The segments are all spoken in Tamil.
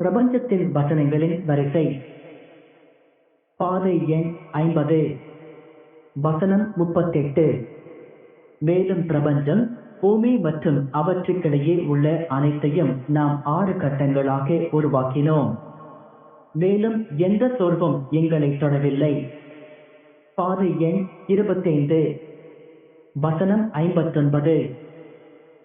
பிரபஞ்சத்தின் வசனங்களின் வரிசை. பாதை எண் ஐம்பது. வசனம் முப்பத்தெட்டு. மேலும் பிரபஞ்சம் பூமி மற்றும் அவற்றுக்கிடையே உள்ள அனைத்தையும் நாம் ஆறு கட்டங்களாக உருவாக்கினோம். மேலும் எந்த சோர்வும் எங்களை தொடவில்லை. பாதை எண் இருபத்தைந்து. வசனம் ஐம்பத்தொன்பது.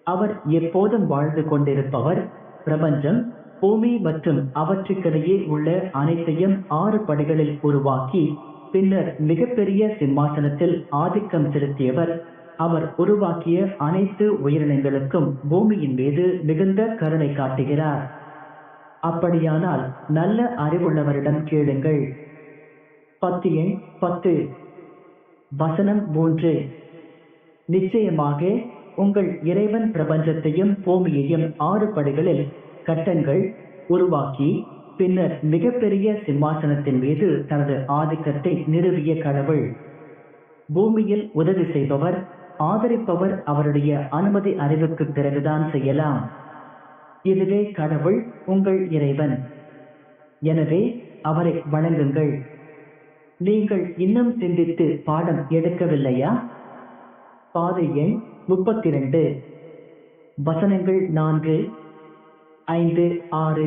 அவர் எப்போதும் வாழ்ந்து கொண்டிருப்பவர் பிரபஞ்சம் பூமி மற்றும் அவற்றுக்கிடையே உள்ள அனைத்தையும் ஆறு படிகளில் உருவாக்கி பின்னர் மிகப்பெரிய சிம்மாசனத்தில் ஆதிக்கம் செலுத்தியவர். அவர் உருவாக்கிய அனைத்து உயிரினங்களுக்கும் பூமியின் மீது மிகுந்த கருணை காட்டுகிறார். அப்படியானால் நல்ல அறிவுள்ளவரிடம் கேளுங்கள். பத்து எண் பத்து. வசனம் மூன்று. நிச்சயமாக உங்கள் இறைவன் பிரபஞ்சத்தையும் பூமியையும் ஆறு படிகளில் கட்டங்கள் உருவாக்கி பின்னர் மிகப்பெரிய சிம்மாசனத்தின் மீது தனது ஆதிக்கத்தை நிறுவிய கடவுள். பூமியில் உதவி செய்பவர் ஆதரிப்பவர் அவருடைய அனுமதி அறிவுக்கு பிறகுதான் செய்யலாம். இதுவே கடவுள் உங்கள் இறைவன். எனவே அவரை வணங்குங்கள். நீங்கள் இன்னும் சிந்தித்து பாடம் எடுக்கவில்லையா? பாதை எண் முப்பத்தி ரெண்டு வசனங்கள் நான்கு ஐந்து ஆறு.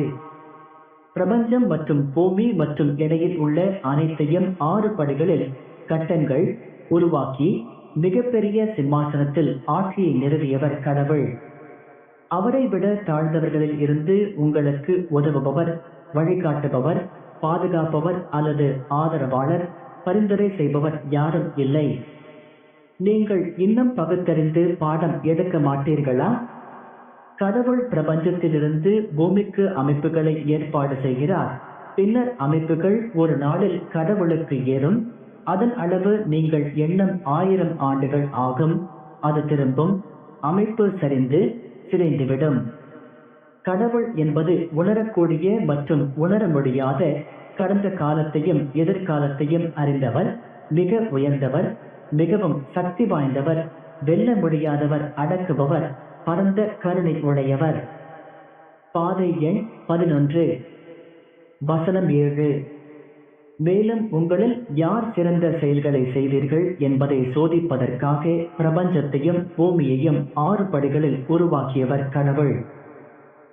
பிரபஞ்சம் மற்றும் பூமி மற்றும் இடையில் உள்ள அனைத்தையும் ஆறு படிகளில் கட்டங்கள் உருவாக்கி மிகப்பெரிய சிம்மாசனத்தில் ஆட்சியை நிறுவியவர் கடவுள். அவரை விட தாழ்ந்தவர்களில் இருந்து உங்களுக்கு உதவுபவர் வழிகாட்டுபவர் பாதுகாப்பவர் அல்லது ஆதரவாளர் பரிந்துரை செய்பவர் யாரும் இல்லை. நீங்கள் இன்னும் பகுத்தறிந்து பாடம் எடுக்க மாட்டீர்களா? கடவுள் பிரபஞ்சத்திலிருந்து பூமிக்கு அமைப்புகளை ஏற்பாடு செய்கிறார். பின்னர் அமைப்புகள் ஒரு நாளில் கடவுளுக்கு ஏறும். அதன் அளவு நீங்கள் எண்ணம் ஆயிரம் ஆண்டுகள் ஆகும். அது திரும்பும். அமைப்பு சரிந்து சிதைந்துவிடும். கடவுள் என்பது உணரக்கூடிய மற்றும் உணர முடியாத கடந்த காலத்தையும் எதிர்காலத்தையும் அறிந்தவர் மிக உயர்ந்தவர் மிகவும் சக்தி வாய்ந்தவர் வெல்ல முடியாதவர் அடக்குபவர் பரந்த கருணை உடையவர் பாதை எண் பதினொன்று. வசனம் ஏழு. மேலும் உங்களில் யார் சிறந்த செயல்களை செய்வீர்கள் என்பதை சோதிப்பதற்காக பிரபஞ்சத்தையும் பூமியையும் ஆறு படிகளில் உருவாக்கியவர் கடவுள்.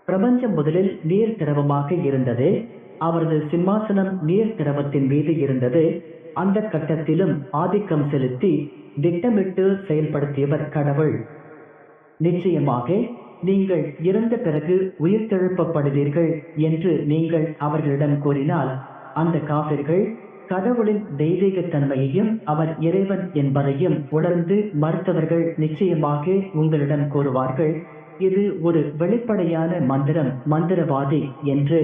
பிரபஞ்சம் முதலில் நீர் திரவமாக இருந்தது. அவரது சிம்மாசனம் நீர் திரவத்தின் மீது இருந்தது. அந்த கட்டத்திலும் ஆதிக்கம் செலுத்தி திட்டமிட்டு செயல்படுத்தியவர் கடவுள். நிச்சயமாக நீங்கள் இறந்த பிறகு உயிர் தெழுப்பப்படுவீர்கள் என்று நீங்கள் அவர்களிடம் கூறினால் அந்த காவிர்கள் கடவுளின் தெய்வீகத்தன்மையையும் அவர் இறைவன் என்பதையும் உணர்ந்து மறுத்தவர்கள் நிச்சயமாக உங்களிடம் கூறுவார்கள் இது ஒரு வெளிப்படையான மந்திரம் மந்திரவாதி என்று.